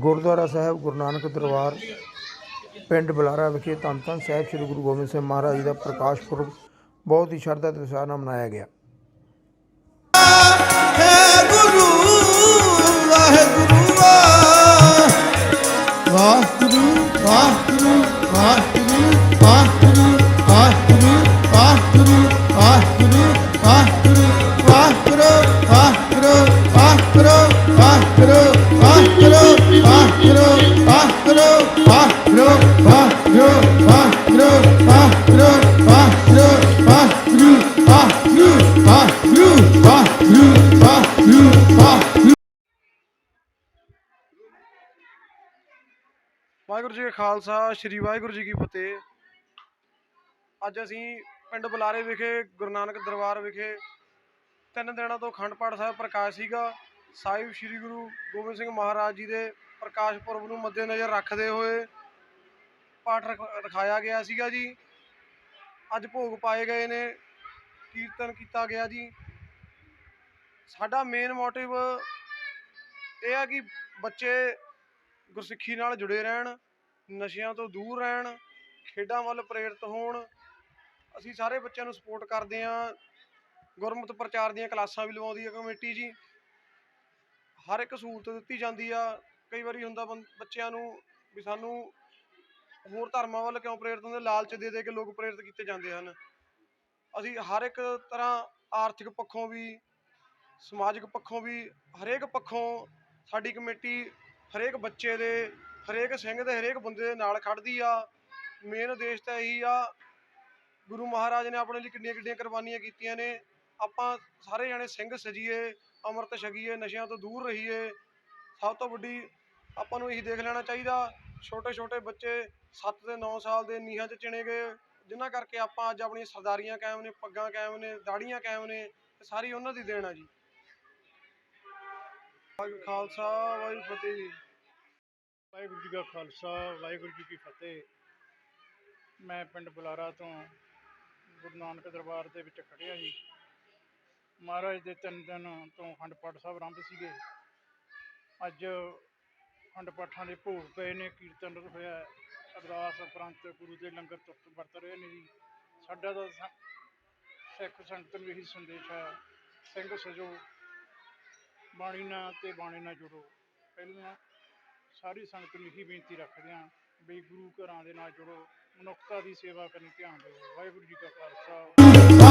ਗੁਰਦੁਆਰਾ ਸਾਹਿਬ, ਗੁਰੂ ਨਾਨਕ ਦਰਬਾਰ, ਪਿੰਡ ਬੁਲਾਰਾ ਵਿਖੇ ਧੰਨ ਧੰਨ ਸਾਹਿਬ ਸ੍ਰੀ ਗੁਰੂ ਗੋਬਿੰਦ ਸਿੰਘ ਮਹਾਰਾਜ ਜੀ ਦਾ ਪ੍ਰਕਾਸ਼ ਪੁਰਬ ਬਹੁਤ ਹੀ ਸ਼ਰਧਾ ਤੇ ਉਤਸ਼ਾਹ ਨਾਲ ਮਨਾਇਆ ਗਿਆ। ਹੈ ਗੁਰੂ ਵਾਹਿਗੁਰੂ ਵਾਹਿਗੁਰੂ ਵਾਹਿਗੁਰੂ ਵਾਹਿਗੁਰੂ। ਵਾਹਿਗੁਰੂ ਜੀ ਕਾ ਖਾਲਸਾ, ਸ੍ਰੀ ਵਾਹਿਗੁਰੂ ਜੀ ਕੀ ਫਤਿਹ। ਅੱਜ ਅਸੀਂ ਪਿੰਡ ਬੁਲਾਰੇ ਵਿਖੇ, ਗੁਰੂ ਨਾਨਕ ਦਰਬਾਰ ਵਿਖੇ ਤਿੰਨ ਦਿਨਾਂ ਤੋਂ ਅਖੰਡ ਪਾਠ ਸਾਹਿਬ ਪ੍ਰਕਾਸ਼ ਸੀਗਾ। ਸਾਹਿਬ ਸ੍ਰੀ ਗੁਰੂ ਗੋਬਿੰਦ ਸਿੰਘ ਮਹਾਰਾਜ ਜੀ ਦੇ ਪ੍ਰਕਾਸ਼ ਪੁਰਬ ਨੂੰ ਮੱਦੇਨਜ਼ਰ ਰੱਖਦੇ ਹੋਏ ਪਾਠ ਰਖ- ਰਖਾਇਆ ਗਿਆ ਸੀਗਾ ਜੀ। ਅੱਜ ਭੋਗ ਪਾਏ ਗਏ ਨੇ, ਕੀਰਤਨ ਕੀਤਾ ਗਿਆ ਜੀ। ਸਾਡਾ ਮੇਨ ਮੋਟਿਵ ਇਹ ਆ ਕਿ ਬੱਚੇ ਗੁਰਸਿੱਖੀ ਨਾਲ ਜੁੜੇ ਰਹਿਣ, ਨਸ਼ਿਆਂ ਤੋਂ ਦੂਰ ਰਹਿਣ, ਖੇਡਾਂ ਵੱਲ ਪ੍ਰੇਰਿਤ ਹੋਣ। ਅਸੀਂ ਸਾਰੇ ਬੱਚਿਆਂ ਨੂੰ ਸਪੋਰਟ ਕਰਦੇ ਹਾਂ। ਗੁਰਮਤਿ ਪ੍ਰਚਾਰ ਦੀਆਂ ਕਲਾਸਾਂ ਵੀ ਲਵਾਉਂਦੀ ਹੈ ਕਮੇਟੀ ਜੀ। ਹਰ ਇੱਕ ਸਹੂਲਤ ਦਿੱਤੀ ਜਾਂਦੀ ਆ। ਕਈ ਵਾਰੀ ਹੁੰਦਾ ਬੰ- ਬੱਚਿਆਂ ਨੂੰ ਵੀ ਸਾਨੂੰ ਹੋਰ ਧਰਮਾਂ ਵੱਲ ਕਿਉਂ ਪ੍ਰੇਰਿਤ ਹੁੰਦੇ? ਲਾਲਚ ਦੇ ਦੇ ਕੇ ਲੋਕ ਪ੍ਰੇਰਿਤ ਕੀਤੇ ਜਾਂਦੇ ਹਨ। ਅਸੀਂ ਹਰ ਇੱਕ ਤਰ੍ਹਾਂ ਆਰਥਿਕ ਪੱਖੋਂ ਵੀ, ਸਮਾਜਿਕ ਪੱਖੋਂ ਵੀ, ਹਰੇਕ ਪੱਖੋਂ ਸਾਡੀ ਕਮੇਟੀ ਹਰੇਕ ਬੱਚੇ ਦੇ, ਹਰੇਕ ਸਿੰਘ ਦੇ, ਹਰੇਕ ਬੰਦੇ ਦੇ ਨਾਲ ਖੜਦੀ ਆ। ਮੇਨ ਉਦੇਸ਼ ਤਾਂ ਇਹੀ ਆ, ਗੁਰੂ ਮਹਾਰਾਜ ਨੇ ਆਪਣੇ ਲਈ ਕਿੰਨੀਆਂ ਕਿੰਨੀਆਂ ਕੁਰਬਾਨੀਆਂ ਕੀਤੀਆਂ ਨੇ। ਆਪਾਂ ਸਾਰੇ ਜਣੇ ਸਿੰਘ ਸਜੀਏ, ਅੰਮ੍ਰਿਤ ਛਕੀਏ, ਨਸ਼ਿਆਂ ਤੋਂ ਦੂਰ ਰਹੀਏ। ਸਭ ਤੋਂ ਵੱਡੀ ਆਪਾਂ ਨੂੰ ਇਹੀ ਦੇਖ ਲੈਣਾ ਚਾਹੀਦਾ, ਛੋਟੇ ਛੋਟੇ ਬੱਚੇ 7 ਤੇ 9 ਸਾਲ ਦੇ ਨੀਹਾਂ 'ਚ ਚਿਣੇ ਗਏ, ਜਿਨ੍ਹਾਂ ਕਰਕੇ ਆਪਾਂ ਅੱਜ ਆਪਣੀਆਂ ਸਰਦਾਰੀਆਂ ਕਾਇਮ ਨੇ, ਪੱਗਾਂ ਕਾਇਮ ਨੇ ਦਾੜੀਆਂ ਕਾਇਮ ਨੇ ਇਹ ਸਾਰੀ ਉਹਨਾਂ ਦੀ ਦੇਣ ਆ ਜੀ। ਵਾਹਿਗੁਰੂ ਖਾਲਸਾ, ਵਾਹਿਗੁਰੂ ਫਤਿਹ। ਜੀ ਵਾਹਿਗੁਰੂ ਜੀ ਕਾ ਖਾਲਸਾ, ਵਾਹਿਗੁਰੂ ਜੀ ਕੀ ਫਤਿਹ। ਮੈਂ ਪਿੰਡ ਬੁਲਾਰਾ ਤੋਂ ਗੁਰੂ ਨਾਨਕ ਦਰਬਾਰ ਦੇ ਵਿੱਚ ਖੜਿਆ ਜੀ। ਮਹਾਰਾਜ ਦੇ ਤਿੰਨ ਦਿਨ ਤੋਂ ਅਖੰਡ ਪਾਠ ਸਾਹਿਬ ਆਰੰਭ ਸੀਗੇ। ਅੱਜ ਅਖੰਡ ਪਾਠਾਂ ਦੇ ਭੋਗ ਪਏ ਨੇ, ਕੀਰਤਨ ਹੋਇਆ ਅਰਦਾਸ ਉਪਰੰਤ ਗੁਰੂ ਦੇ ਲੰਗਰ ਤੁਰਤ ਵਰਤ ਰਹੇ ਨੇ ਜੀ। ਸਾਡਾ ਤਾਂ ਸਿੱਖ ਸੰਗਤ ਨੂੰ ਇਹੀ ਸੰਦੇਸ਼ ਹੈ, ਸਿੰਘ ਸਜੋ ਬਾਣੀ ਨਾਲ ਤੇ ਬਾਣੀ ਨਾਲ ਜੁੜੋ। ਪਹਿਲਾਂ ਸਾਰੀ ਸੰਗਤ ਨੂੰ ਇਹੀ ਬੇਨਤੀ ਰੱਖਦੇ ਹਾਂ ਵੀ ਗੁਰੂ ਘਰਾਂ ਦੇ ਨਾਲ ਜੁੜੋ। ਮਨੁੱਖਤਾ ਦੀ ਸੇਵਾ ਕਰਨ ਧਿਆਨ ਦਿਓ। ਵਾਹਿਗੁਰੂ ਜੀ ਕਾ ਖਾਲਸਾ।